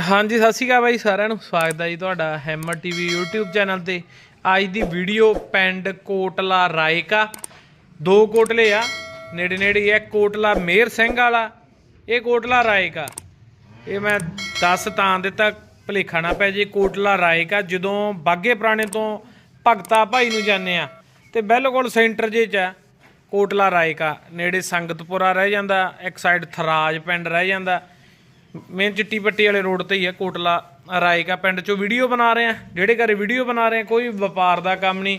ਹਾਂਜੀ, ਸਤਿ ਸ਼੍ਰੀ ਅਕਾਲ ਬਾਈ ਸਾਰਿਆਂ ਨੂੰ। ਸਵਾਗਤ ਹੈ ਜੀ ਤੁਹਾਡਾ ਹੈਮਰ ਟੀਵੀ YouTube ਚੈਨਲ ਤੇ। ਅੱਜ ਦੀ ਵੀਡੀਓ ਪਿੰਡ ਕੋਟਲਾ ਰਾਏਕਾ ਦੋ ਕੋਟਲੇ ਆ ਨੇੜੇ ਨੇੜੇ ਹੀ ਹੈ ਕੋਟਲਾ ਮੇਰ ਸਿੰਘ ਵਾਲਾ, ਇਹ ਕੋਟਲਾ ਰਾਏਕਾ ਇਹ ਮੈਂ ਦੱਸ ਤਾਂ ਦਿੱਤਾ, ਭਲੇਖਾ ਨਾ ਪੈ ਜੇ, ਕੋਟਲਾ ਰਾਏਕਾ ਜਦੋਂ ਬਾਗੇ ਪੁਰਾਣੇ ਤੋਂ ਭਗਤਾ ਭਾਈ ਨੂੰ ਜਾਂਦੇ ਆ, ਤੇ ਬਿਲਕੁਲ ਸੈਂਟਰ ਜੇ ਚ ਆ, ਕੋਟਲਾ ਰਾਏਕਾ ਨੇੜੇ ਸੰਗਤਪੁਰਾ ਰਹਿ ਜਾਂਦਾ, ਇੱਕ ਸਾਈਡ ਥਰਾਜ ਪਿੰਡ ਰਹਿ ਜਾਂਦਾ। ਮੇਨ ਚਿੱਟੀ ਪੱਟੀ ਵਾਲੇ ਰੋਡ ਤੇ ਹੀ ਹੈ ਕੋਟਲਾ, ਰਾਏਕਾ ਪਿੰਡ ਚੋਂ ਵੀਡੀਓ ਬਣਾ ਰਹੇ ਆ। ਜਿਹੜੇ ਘਰੇ ਵੀਡੀਓ ਬਣਾ ਰਹੇ ਆ, ਕੋਈ ਵਪਾਰ ਦਾ ਕੰਮ ਨਹੀਂ,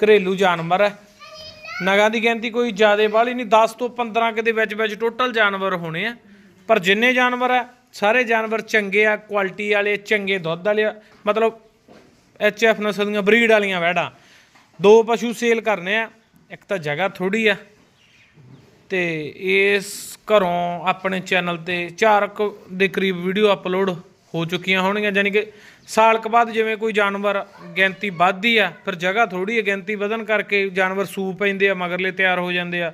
ਘਰੇਲੂ ਜਾਨਵਰ ਹੈ ਨਗਾਂ ਦੀ ਗਿਣਤੀ ਕੋਈ ਜ਼ਿਆਦਾ ਵਾਲੀ ਨਹੀਂ 10 ਤੋਂ 15 ਕੇ ਦੇ ਵਿੱਚ ਵਿੱਚ ਟੋਟਲ ਜਾਨਵਰ ਹੋਣੇ ਆ। ਪਰ ਜਿੰਨੇ ਜਾਨਵਰ ਆ, ਸਾਰੇ ਜਾਨਵਰ ਚੰਗੇ ਆ ਕੁਆਲਿਟੀ ਵਾਲੇ, ਚੰਗੇ ਦੁੱਧ ਵਾਲੇ ਮਤਲਬ ਐਚ ਐਫ ਨਸਲ ਦੀਆਂ ਬਰੀਡ ਵਾਲੀਆਂ ਵੈੜਾਂ। ਦੋ ਪਸ਼ੂ ਸੇਲ ਕਰਨੇ ਆ, ਇੱਕ ਤਾਂ ਜਗ੍ਹਾ ਥੋੜੀ ਆ ਤੇ ਇਸ ਘਰੋਂ ਆਪਣੇ ਚੈਨਲ ਤੇ 4 ਕੁ ਦੇ ਕਰੀਬ ਵੀਡੀਓ ਅਪਲੋਡ ਹੋ ਚੁੱਕੀਆਂ ਹੋਣਗੀਆਂ ਯਾਨੀ ਕਿ ਸਾਲ ਕੁ ਬਾਅਦ ਜਿਵੇਂ ਕੋਈ ਜਾਨਵਰ ਗਿਣਤੀ ਵੱਧਦੀ ਆ, ਫਿਰ ਜਗ੍ਹਾ ਥੋੜੀ ਹੈ ਗਿਣਤੀ ਵਧਣ ਕਰਕੇ ਜਾਨਵਰ ਸੂ ਪੈਂਦੇ ਆ, ਮਗਰਲੇ ਤਿਆਰ ਹੋ ਜਾਂਦੇ ਆ,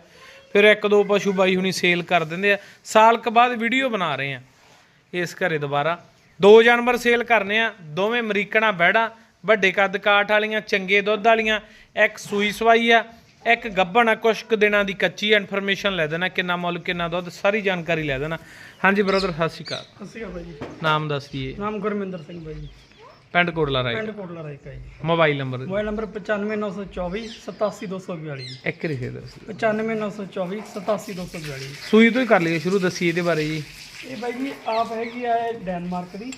ਫਿਰ ਇੱਕ ਦੋ ਪਸ਼ੂ ਬਾਈ ਹੁਣੀ ਸੇਲ ਕਰ ਦਿੰਦੇ ਆ, ਸਾਲ ਕੁ ਬਾਅਦ ਵੀਡੀਓ ਬਣਾ ਰਹੇ ਆ। ਇਸ ਘਰੇ ਦੁਬਾਰਾ ਦੋ ਜਾਨਵਰ ਸੇਲ ਕਰਨੇ ਆ, ਦੋਵੇਂ ਅਮਰੀਕਣਾ ਬੈੜਾ ਵੱਡੇ ਕੱਦ ਕਾਠ ਵਾਲੀਆਂ, ਚੰਗੇ ਦੁੱਧ ਵਾਲੀਆਂ, ਇੱਕ ਸੂਈ ਸਵਾਈ ਆ ਇੱਕ ਗੱਭਣ ਆ ਕੁਛ ਕੁ ਦਿਨਾਂ ਦੀ ਕੱਚੀ ਇਨਫੋਰਮੇਸ਼ਨ ਲੈ ਦੇਣਾ ਕਿੰਨਾ ਮੁੱਲ ਕਿੰਨਾ ਦੁੱਧ ਸਾਰੀ ਜਾਣਕਾਰੀ ਲੈ ਦੇਣਾ। ਹਾਂਜੀ ਬ੍ਰਦਰ ਸਤਿ ਸ਼੍ਰੀ ਅਕਾਲ। ਸਤਿ ਸ਼੍ਰੀ ਅਕਾਲ ਬਾਈ ਜੀ। ਨਾਮ ਦੱਸ ਦਈਏ। ਨਾਮ ਗੁਰਮਿੰਦਰ ਸਿੰਘ ਬਾਈ ਜੀ। ਪਿੰਡ ਕੋਟਲਾ ਰਾਏ ਪਿੰਡ ਕੋਟਲਾ ਰਾਇਕਾ ਜੀ। ਮੋਬਾਈਲ ਨੰਬਰ ਮੋਬਾਈਲ ਨੰਬਰ 95924 87242 ਜੀ ਇੱਕ ਰਿਖੇ ਦੱਸ 95924 87242 ਸੂਈ ਤੋਂ ਹੀ ਕਰ ਲਈਏ ਸ਼ੁਰੂ ਦੱਸੀ ਇਹਦੇ ਬਾਰੇ ਜੀ। ਇਹ ਬਾਈ ਜੀ ਆਪ ਹੈਗੀ ਆ ਇਹ ਡੈਨਮਾਰਕ ਦੀ।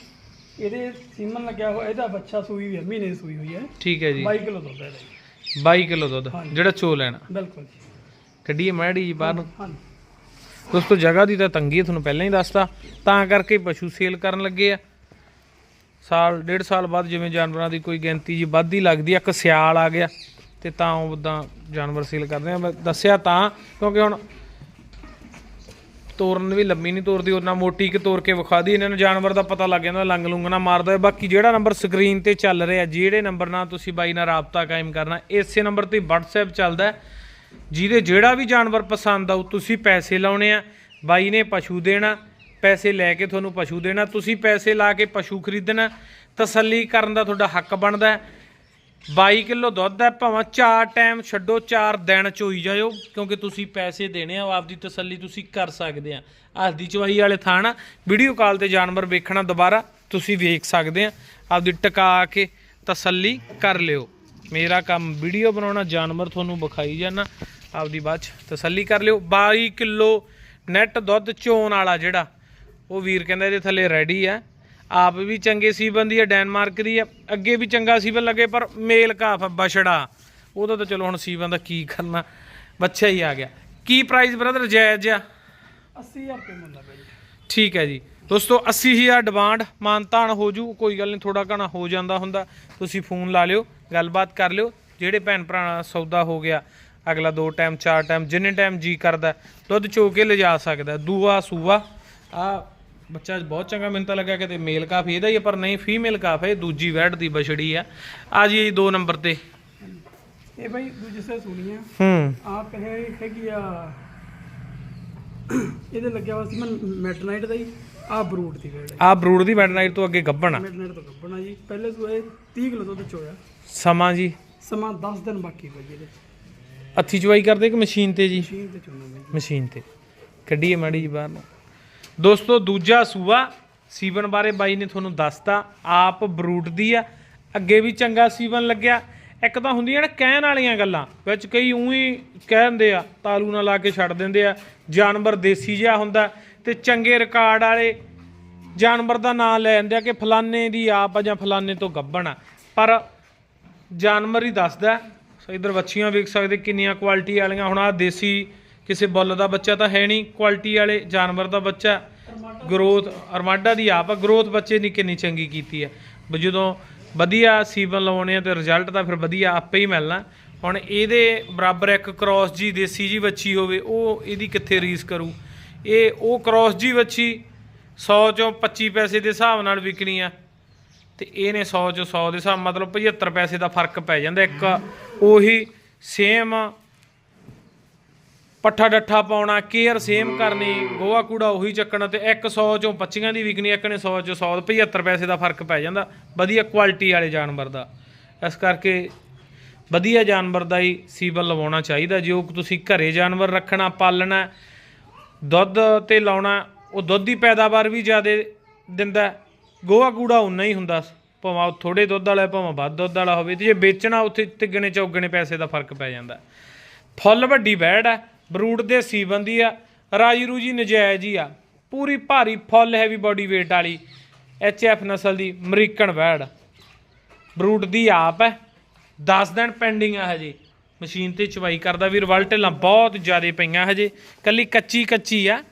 ਇਹਦੇ ਸੀਮਨ ਲੱਗਿਆ ਹੋਇਆ ਇਹਦਾ ਬੱਚਾ ਸੂਈ ਹੋਈ ਹੈ ਮਹੀਨੇ ਦੀ ਸੂਈ ਹੋਈ ਹੈ। ਠੀਕ ਹੈ ਜੀ। 22 ਕਿਲੋ ਦੁੱਧ ਹੈ ਇਹਦਾ ਜੀ। 22 ਕਿਲੋ ਦੁੱਧ ਜਿਹੜਾ ਚੋ ਲੈਣਾ। ਬਿਲਕੁਲ ਜੀ। ਕੱਢੀਏ ਮੈੜੀ ਜੀ ਬਾਹਰ ਨੂੰ। ਹਾਂਜੀ। ਦੋਸਤੋ ਜਗ੍ਹਾ ਦੀ ਤਾਂ ਤੰਗੀ ਹੈ ਤੁਹਾਨੂੰ ਪਹਿਲਾਂ ਹੀ ਦੱਸਤਾ। ਤਾਂ ਕਰਕੇ ਪਸ਼ੂ ਸੇਲ ਕਰਨ ਲੱਗੇ ਆ। ਸਾਲ ਡੇਢ ਸਾਲ ਬਾਅਦ ਜਿਵੇਂ ਜਾਨਵਰਾਂ ਦੀ ਕੋਈ ਗਿਣਤੀ ਜੀ ਵੱਧਦੀ ਲੱਗਦੀ ਆ ਇੱਕ ਸਿਆਲ ਆ ਗਿਆ। ਤੇ ਤਾਂ ਉਦਾਂ ਜਾਨਵਰ ਸੇਲ ਕਰਦੇ ਆ। ਮੈਂ ਦੱਸਿਆ ਤਾਂ ਕਿਉਂਕਿ ਹੁਣ ਤੋਰਨ ਵੀ ਲੰਮੀ ਨਹੀਂ ਤੋਰਦੀ ਉਹਨਾਂ ਮੋਟੀ ਕਿ ਤੋਰ ਕੇ ਵਿਖਾ ਦੀ ਇਹਨਾਂ ਨੂੰ ਜਾਨਵਰ ਦਾ ਪਤਾ ਲੱਗ ਜਾਂਦਾ ਲੰਗ ਲੁੰਗ ਨਾ ਮਾਰਦਾ ਹੈ। ਬਾਕੀ ਜਿਹੜਾ ਨੰਬਰ ਸਕਰੀਨ ਤੇ ਚੱਲ ਰਿਹਾ, ਜਿਹੜੇ ਨੰਬਰ ਨਾਲ ਤੁਸੀਂ ਬਾਈ ਨਾਲ ਰਾਬਤਾ ਕਾਇਮ ਕਰਨਾ, ਇਸੇ ਨੰਬਰ ਤੇ WhatsApp ਚੱਲਦਾ ਜਿਹਦੇ ਜਿਹੜਾ ਵੀ ਜਾਨਵਰ ਪਸੰਦ ਆਊ, ਤੁਸੀਂ ਪੈਸੇ ਲਾਉਣੇ ਆ, ਬਾਈ ਨੇ ਪਸ਼ੂ ਦੇਣਾ, ਪੈਸੇ ਲੈ ਕੇ ਤੁਹਾਨੂੰ ਪਸ਼ੂ ਦੇਣਾ, ਤੁਸੀਂ ਪੈਸੇ ਲਾ ਕੇ ਪਸ਼ੂ ਖਰੀਦਣਾ, ਤਸੱਲੀ ਕਰਨ ਦਾ ਤੁਹਾਡਾ ਹੱਕ ਬਣਦਾ ਹੈ 22 ਕਿਲੋ ਦੁੱਧ ਹੈ, ਭਾਵੇਂ ਚਾਰ ਟਾਈਮ ਛੱਡੋ, ਚਾਰ ਦਿਨ ਚੋਈ ਜਾਇਓ, ਕਿਉਂਕਿ ਤੁਸੀਂ ਪੈਸੇ ਦੇਣੇ ਆ ਆਪਦੀ ਤਸੱਲੀ ਤੁਸੀਂ ਕਰ ਸਕਦੇ ਆ। ਹਲਦੀ ਚਵਾਈ ਵਾਲੇ ਥਾਣਾ ਵੀਡੀਓ ਕਾਲ ਤੇ ਜਾਨਵਰ ਵੇਖਣਾ ਦੁਬਾਰਾ, ਤੁਸੀਂ ਵੇਖ ਸਕਦੇ ਆ। ਆਪਦੀ ਟਿਕਾ ਕੇ ਤਸੱਲੀ ਕਰ ਲਿਓ। ਮੇਰਾ ਕੰਮ ਵੀਡੀਓ ਬਣਾਉਣਾ, ਜਾਨਵਰ ਤੁਹਾਨੂੰ ਵਿਖਾਈ ਜਾਣਾ, ਆਪਦੀ ਬਾਅਦ ਚ ਤਸੱਲੀ ਕਰ ਲਿਓ। 22 ਕਿਲੋ ਨੈਟ ਦੁੱਧ ਚੋਣ ਵਾਲਾ ਜਿਹੜਾ, ਉਹ ਵੀਰ ਕਹਿੰਦਾ ਇਹਦੇ ਥੱਲੇ ਰੈਡੀ ਆ। ਆਪ ਵੀ ਚੰਗੇ ਸੀਬਨ ਦੀ ਆ ਡੈਨਮਾਰਕ ਦੀ ਆ ਅੱਗੇ ਵੀ ਚੰਗਾ ਸੀਬਨ ਲੱਗੇ ਪਰ ਮੇਲ ਕਾਫ ਬਛੜਾ। ਉਹਦਾ ਤਾਂ ਚਲੋ ਹੁਣ ਸੀਬਨ ਦਾ ਕੀ ਕਰਨਾ। ਬੱਚਾ ਹੀ ਆ ਗਿਆ। ਕੀ ਪ੍ਰਾਈਸ ਬ੍ਰਦਰ ਜਾਇਜ਼ ਆ? 80000 ਰੁਪਏ ਮੁੰਡਾ ਜੀ ਠੀਕ ਹੈ ਜੀ। ਦੋਸਤੋ 80000 ਡਿਮਾਂਡ ਮਾਨਤਾਨ ਹੋ ਜੂ ਕੋਈ ਗੱਲ ਨਹੀਂ ਥੋੜਾ ਘਣਾ ਹੋ ਜਾਂਦਾ ਹੁੰਦਾ। ਤੁਸੀਂ ਫੋਨ ਲਾ ਲਿਓ ਗੱਲਬਾਤ ਕਰ ਲਿਓ। ਜਿਹੜੇ ਭੈਣ ਭਰਾ ਨਾਲ ਸੌਦਾ ਹੋ ਗਿਆ ਅਗਲਾ ਦੋ ਟਾਈਮ ਚਾਰ ਟਾਈਮ ਜਿੰਨੇ ਟਾਈਮ ਜੀ ਕਰਦਾ ਦੁੱਧ ਚੋ ਕੇ ਲਿਜਾ ਸਕਦਾ। ਦੂਆ ਸੂਆ ਆ ਬੱਚਾ ਬਹੁਤ ਚੰਗਾ ਮੈਨੂੰ ਤਾਂ ਲੱਗਾ ਕਿਤੇ ਮੇਲ ਕਾਫ ਇਹਦਾ ਹੀ ਆ, ਪਰ ਨਹੀਂ ਫੀਮੇਲ ਕਾਫ ਹੈ ਇਹ ਦੂਜੀ ਵੈੜ ਦੀ ਬਛੜੀ ਆ। ਆ ਜੀ ਦੋ ਨੰਬਰ ਤੇ। ਇਹ ਬਾਈ ਦੂਜੀ ਸੇ ਸੁਣੀ ਆ। ਹੂੰ। ਆਪ ਹੈ ਹੈਗੀ ਆ ਇਹਦੇ ਲੱਗਿਆ ਹੋਇਆ ਸੀ ਮੈਂ ਮੈਟਨਾਈਟ ਦਾ ਹੀ ਆ ਬਰੂਟ ਦੀ ਵੇੜ ਆ। ਬਰੂਡ ਦੀ ਮੈਡਨਾਈਟ ਤੋਂ ਅੱਗੇ ਗੱਭਣ ਆ। ਮੈਟਨਾਈਟ ਤੋਂ ਕੱਢਣਾ ਜੀ। ਪਹਿਲੇ ਸੂਏ 30 ਕਿਲੋ ਦੁੱਧ ਚੋਇਆ। ਸਮਾਂ ਜੀ। ਸਮਾਂ 10 ਦਿਨ ਬਾਕੀ ਪਈ ਇਹਦੇ ਹੱਥੀ ਚਵਾਈ ਕਰਦੇ ਕਿ ਮਸ਼ੀਨ ਤੇ ਜੀ? ਮਸ਼ੀਨ ਤੇ ਚੋਣਾ ਮਸ਼ੀਨ ਤੇ। ਕੱਢੀਏ ਮਾੜੀ ਜੀ ਬਾਹਰ ਨੂੰ। ਦੋਸਤੋ, ਦੂਜਾ ਸੂਆ ਸੀਵਨ ਬਾਰੇ ਬਾਈ ਨੇ ਤੁਹਾਨੂੰ ਦੱਸਤਾ, ਆਪ ਬਰੂਟ ਦੀ ਆ। ਅੱਗੇ ਵੀ ਚੰਗਾ ਸੀਵਨ ਲੱਗਿਆ। ਇੱਕ ਤਾਂ ਹੁੰਦੀਆਂ ਨੇ ਕਹਿਣ ਵਾਲੀਆਂ ਗੱਲਾਂ, ਵਿੱਚ ਕਈ ਉਹੀ ਕਹਿੰਦੇ ਆ, ਤਾਲੂ ਨਾਲ ਲਾ ਕੇ ਛੱਡ ਦਿੰਦੇ ਆ, ਜਾਨਵਰ ਦੇਸੀ ਜਿਹਾ ਹੁੰਦਾ, ਤੇ ਚੰਗੇ ਰਿਕਾਰਡ ਵਾਲੇ ਜਾਨਵਰ ਦਾ ਨਾਂ ਲੈ ਜਾਂਦੇ ਆ ਕਿ ਫਲਾਨੇ ਦੀ ਆਪ ਆ ਜਾਂ ਫਲਾਨੇ ਤੋਂ ਗੱਬਣ ਆ। ਪਰ ਜਾਨਵਰ ਹੀ ਦੱਸਦਾ, ਸੋ ਇਧਰ ਵੱਛੀਆਂ ਵੇਖ ਸਕਦੇ ਕਿੰਨੀਆਂ ਕੁਆਲਿਟੀ ਵਾਲੀਆਂ। ਹੁਣ ਆ ਦੇਸੀ ਕਿਸੇ ਬੁੱਲ ਦਾ ਬੱਚਾ ਤਾਂ ਹੈ ਨਹੀਂ ਕੁਆਲਿਟੀ ਵਾਲੇ ਜਾਨਵਰ ਦਾ ਬੱਚਾ ਗਰੋਥ ਅਰਮਾਡਾ ਦੀ ਆਪ ਆ ਗਰੋਥ ਬੱਚੇ ਨੇ ਕਿੰਨੀ ਚੰਗੀ ਕੀਤੀ ਹੈ। ਵੀ ਜਦੋਂ ਵਧੀਆ ਸੀਵਨ ਲਾਉਣੇ ਆ ਤੇ ਰਿਜ਼ਲਟ ਤਾਂ ਫਿਰ ਵਧੀਆ ਆਪੇ ਹੀ ਮਿਲਣਾ। ਹੁਣ ਇਹਦੇ ਬਰਾਬਰ ਇੱਕ ਕ੍ਰਾਸ ਜੀ ਦੇਸੀ ਜੀ ਵੱਛੀ ਹੋਵੇ, ਉਹ ਇਹਦੀ ਕਿੱਥੇ ਰੀਸ ਕਰੂ? ਇਹ, ਉਹ ਕ੍ਰਾਸ ਜੀ ਵੱਛੀ 100 ਚੋਂ 25 ਪੈਸੇ ਦੇ ਹਿਸਾਬ ਨਾਲ ਵਿਕਣੀ ਆ ਤੇ ਇਹਨੇ 100 ਚੋਂ 100 ਦੇ ਹਿਸਾਬ, ਮਤਲਬ 75 ਪੈਸੇ ਦਾ ਫ਼ਰਕ ਪੈ ਜਾਂਦਾ ਇੱਕ। ਉਹੀ ਸੇਮ ਪੱਠਾ ਡੱਠਾ ਪਾਉਣਾ, ਕੇਅਰ ਸੇਮ ਕਰਨੀ, ਗੋਹਾ ਕੂੜਾ ਉਹੀ ਚੱਕਣਾ ਤੇ 100 ਚੋਂ 25 ਦੀ ਵਿਕਣੀ, ਇੱਕ ਨੇ 100 ਚੋਂ 100 75 ਪੈਸੇ ਦਾ ਫ਼ਰਕ ਪੈ ਜਾਂਦਾ। ਵਧੀਆ ਕੁਆਲਿਟੀ ਵਾਲੇ ਜਾਨਵਰ ਦਾ। ਇਸ ਕਰਕੇ ਵਧੀਆ ਜਾਨਵਰ ਦਾ ਹੀ ਸੀਬਲ ਲਵਾਉਣਾ ਚਾਹੀਦਾ। ਜੇ ਉਹ ਤੁਸੀਂ ਘਰੇ ਜਾਨਵਰ ਰੱਖਣਾ, ਪਾਲਣਾ, ਦੁੱਧ ਤੇ ਲਾਉਣਾ, ਉਹ ਦੁੱਧ ਦੀ ਪੈਦਾਵਾਰ ਵੀ ਜ਼ਿਆਦਾ ਦਿੰਦਾ ਹੈ। ਗੋਹਾ ਕੂੜਾ ਉਨਾ ਹੀ ਹੁੰਦਾ, ਭਾਵੇਂ ਉਹ ਥੋੜੇ ਦੁੱਧ ਵਾਲਾ ਭਾਵੇਂ ਵੱਧ ਦੁੱਧ ਵਾਲਾ ਹੋਵੇ। ਤੇ ਜੇ ਵੇਚਣਾ ਉੱਥੇ ਤਿੱਗਣੇ ਚੌਗਣੇ ਪੈਸੇ ਦਾ ਫ਼ਰਕ ਪੈ ਜਾਂਦਾ। ਫੁੱਲ ਵੱਡੀ ਬੈੜ ਹੈ। ਬਰੂਡ ਦੇ ਸੀਬੰਦੀ ਆ ਰਾਜੀ ਰੂਜੀ ਨਜਾਇਜ਼ ਹੀ ਆ। ਪੂਰੀ ਭਾਰੀ ਫੁੱਲ ਹੈਵੀ ਬਾਡੀ weight ਵਾਲੀ ਐਚ ਐਫ ਨਸਲ ਦੀ ਅਮਰੀਕਨ ਬੈੜ ਬਰੂਟ ਦੀ ਆਪ ਹੈ। 10 ਦਿਨ ਪੈਂਡਿੰਗ ਆ ਹਜੇ। ਮਸ਼ੀਨ ਤੇ ਚਵਾਈ ਕਰਦਾ ਵੀ ਰਿਵਲਟ ਲਾਂ ਬਹੁਤ ਜ਼ਿਆਦਾ ਪਈਆਂ ਹਜੇ। ਕੱਲੀ ਕੱਚੀ ਕੱਚੀ ਆ।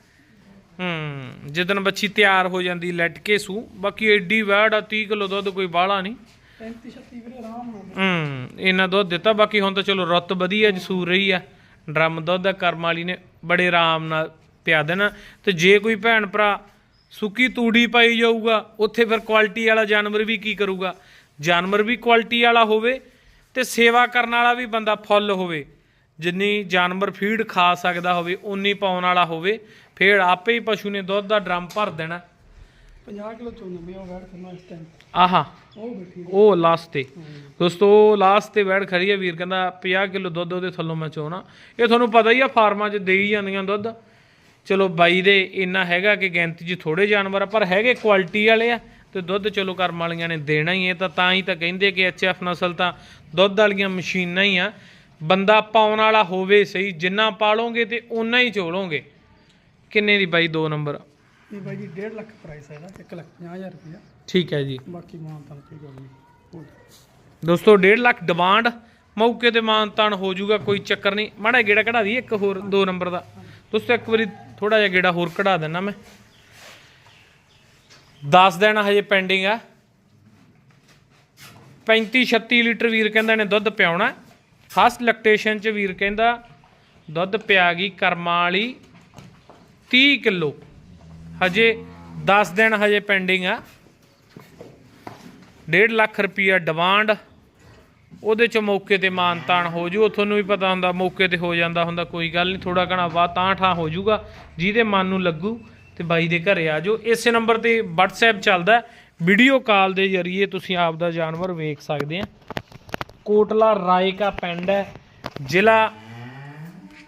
ਹੂੰ ਜਦੋਂ ਬੱਚੀ ਤਿਆਰ ਹੋ ਜਾਂਦੀ ਲੱਟ ਕੇ ਸੂ। ਬਾਕੀ ਐਡੀ ਵੈੜ ਆ 30 ਕਿਲੋ ਦੁੱਧ ਕੋਈ ਬਾਹਲਾ ਨਹੀਂ। 35 36 ਵੀਰੇ ਆਰਾਮ ਨਾਲ। ਹੂੰ ਇਹਨਾਂ ਦੁੱਧ ਦਿੱਤਾ ਬਾਕੀ ਹੁਣ ਤਾਂ ਚਲੋ ਰੁੱਤ ਵਧੀਆ ਜਸੂਰ ਰਹੀ ਆ। ਡਰਮ ਦੁੱਧ ਦਾ ਕਰਮ ਵਾਲੀ ਨੇ ਬੜੇ ਆਰਾਮ ਨਾਲ ਪਿਆ ਦੇਣਾ। ਤੇ ਜੇ ਕੋਈ ਭੈਣ ਭਰਾ ਸੁੱਕੀ ਤੂੜੀ ਪਾਈ ਜਾਊਗਾ, ਉੱਥੇ ਫਿਰ ਕੁਆਲਿਟੀ ਵਾਲਾ ਜਾਨਵਰ ਵੀ ਕੀ ਕਰੂਗਾ? ਜਾਨਵਰ ਵੀ ਕੁਆਲਿਟੀ ਵਾਲਾ ਹੋਵੇ ਤੇ ਸੇਵਾ ਕਰਨ ਵਾਲਾ ਵੀ ਬੰਦਾ ਫੁੱਲ ਹੋਵੇ। ਜਿੰਨੀ ਜਾਨਵਰ ਫੀਡ ਖਾ ਸਕਦਾ ਹੋਵੇ ਉਨੀ ਪਾਉਣ ਵਾਲਾ ਹੋਵੇ। ਫਿਰ ਆਪੇ ਹੀ ਪਸ਼ੂ ਨੇ ਦੁੱਧ ਦਾ ਡਰਮ ਭਰ ਦੇਣਾ। 50 ਕਿਲੋ ਚੋਂ ਮੈਂ ਉਹ ਵੈਟ ਕਰਨਾ ਇਸ ਟਾਈਮ ਆਹਾ ਉਹ ਬੈਠੀ ਉਹ ਲਾਸਟ ਤੇ। ਦੋਸਤੋ ਲਾਸਟ ਤੇ ਬੈੜ ਖੜੀ ਹੈ ਵੀਰ ਕਹਿੰਦਾ 50 ਕਿਲੋ ਦੁੱਧ ਉਹਦੇ ਥੱਲੋਂ ਮੈਂ ਚੋਣਾ। ਇਹ ਤੁਹਾਨੂੰ ਪਤਾ ਹੀ ਆ ਫਾਰਮਾਂ 'ਚ ਦੇਈ ਜਾਂਦੀਆਂ ਦੁੱਧ। ਚਲੋ ਬਾਈ ਦੇ ਇੰਨਾ ਹੈਗਾ ਕਿ ਗਿਣਤੀ 'ਚ ਥੋੜੇ ਜਾਨਵਰ ਆ ਪਰ ਹੈਗੇ ਕੁਆਲਿਟੀ ਵਾਲੇ ਆ। ਤੇ ਦੁੱਧ ਚਲੋ ਕਰਮ ਵਾਲੀਆਂ ਨੇ ਦੇਣਾ ਹੀ ਹੈ ਤਾਂ ਤਾਂ ਹੀ ਤਾਂ ਕਹਿੰਦੇ ਕਿ ਐਚਐਫ ਨਸਲ ਤਾਂ ਦੁੱਧ ਵਾਲੀਆਂ ਮਸ਼ੀਨਾਂ ਹੀ ਆ। ਬੰਦਾ ਪਾਉਣ ਵਾਲਾ ਹੋਵੇ ਸਹੀ ਜਿੰਨਾ ਪਾਲੋਗੇ ਤੇ ਓਨਾ ਹੀ ਚੋਲੋਗੇ। ਕਿੰਨੇ ਦੀ ਬਾਈ? 2 ਨੰਬਰ। ਇਹ ਬਾਈ ਜੀ 1.5 ਲੱਖ ਪ੍ਰਾਈਸ ਹੈ ਇਹਦਾ 1 ਲੱਖ 50000 ਰੁਪਇਆ। ਠੀਕ ਹੈ ਜੀ। ਬਾਕੀ ਮਾਨ ਤਾਂ ਕੀ ਕਰਨੀ ਹੋ ਜਾਊ। ਦੋਸਤੋ 1.5 ਲੱਖ ਡਿਮਾਂਡ ਮੌਕੇ ਤੇ ਮਾਨਤਾਨ ਹੋ ਜਾਊਗਾ ਕੋਈ ਚੱਕਰ ਨਹੀਂ। ਮਾੜਾ ਗੇੜਾ ਕਢਾ ਦੀ ਇੱਕ ਹੋਰ 2 ਨੰਬਰ ਦਾ। ਦੋਸਤੋ ਇੱਕ ਵਾਰੀ ਥੋੜਾ ਜਿਹਾ ਗੇੜਾ ਹੋਰ ਕਢਾ ਦੇਣਾ ਮੈਂ। 10 ਦਿਨ ਹਜੇ ਪੈਂਡਿੰਗ ਆ। 35 36 ਲੀਟਰ ਵੀਰ ਕਹਿੰਦਾ ਨੇ ਦੁੱਧ ਪਿਆਉਣਾ। ਫਸਟ ਲੈਕਟੇਸ਼ਨ ਚ ਵੀਰ ਕਹਿੰਦਾ ਦੁੱਧ ਪਿਆ ਗਈ ਕਰਮਾਂ ਵਾਲੀ 30 ਕਿਲੋ। ਹਜੇ 10 ਦਿਨ ਹਜੇ ਪੈਂਡਿੰਗ ਆ। 1.5 ਲੱਖ ਰੁਪਈਆ ਡਿਮਾਂਡ ਉਹਦੇ ਚ ਮੌਕੇ ਤੇ ਮਾਨਤਾਨ ਹੋ ਜੂ। ਤੁਹਾਨੂੰ ਵੀ ਪਤਾ ਹੁੰਦਾ, ਮੌਕੇ ਤੇ ਹੋ ਜਾਂਦਾ ਹੁੰਦਾ, ਕੋਈ ਗੱਲ ਨਹੀਂ ਥੋੜਾ ਘਣਾ ਬਾਅਦ ਤਾਂ ਠਾਂ ਹੋ ਜੂਗਾ, ਜਿਹਦੇ ਮਨ ਨੂੰ ਲੱਗੂ ਤੇ ਬਾਈ ਦੇ ਘਰੇ ਆ ਜਾਓ। ਇਸੇ ਨੰਬਰ ਤੇ WhatsApp ਚੱਲਦਾ ਵੀਡੀਓ ਕਾਲ ਦੇ ਜ਼ਰੀਏ ਤੁਸੀਂ ਆਪ ਦਾ ਜਾਨਵਰ ਵੇਖ ਸਕਦੇ ਆ। ਕੋਟਲਾ ਰਾਏਕਾ ਪਿੰਡ ਹੈ। ਜ਼ਿਲ੍ਹਾ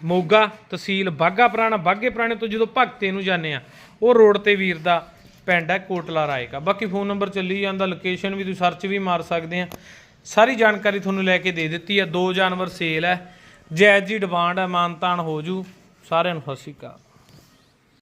ਮੋਗਾ ਤਹਿਸੀਲ ਬਾਗਾ ਪੁਰਾਣਾ ਬਾਗੇ ਪੁਰਾਣੇ ਤੋਂ ਜਦੋਂ ਭਗਤੇ ਨੂੰ ਜਾਂਦੇ ਆ, ਉਹ ਰੋਡ ਤੇ ਵੀਰ ਦਾ ਪਿੰਡ ਹੈ ਕੋਟਲਾ ਰਾਏਕਾ। ਬਾਕੀ ਫੋਨ ਨੰਬਰ ਚੱਲੀ ਜਾਂਦਾ ਲੋਕੇਸ਼ਨ ਵੀ ਤੁਸੀਂ ਸਰਚ ਵੀ ਮਾਰ ਸਕਦੇ ਆ। ਸਾਰੀ ਜਾਣਕਾਰੀ ਤੁਹਾਨੂੰ ਲੈ ਕੇ ਦੇ ਦਿੱਤੀ ਹੈ ਦੋ ਜਾਨਵਰ ਸੇਲ ਹੈ। ਜਾਇਜ਼ ਜੀ ਡਿਮਾਂਡ ਹੈ ਮਾਨਤਾਨ ਹੋ ਜੂ, ਸਾਰਿਆਂ ਨੂੰ ਸਤਿ ਸ਼੍ਰੀ ਅਕਾਲ।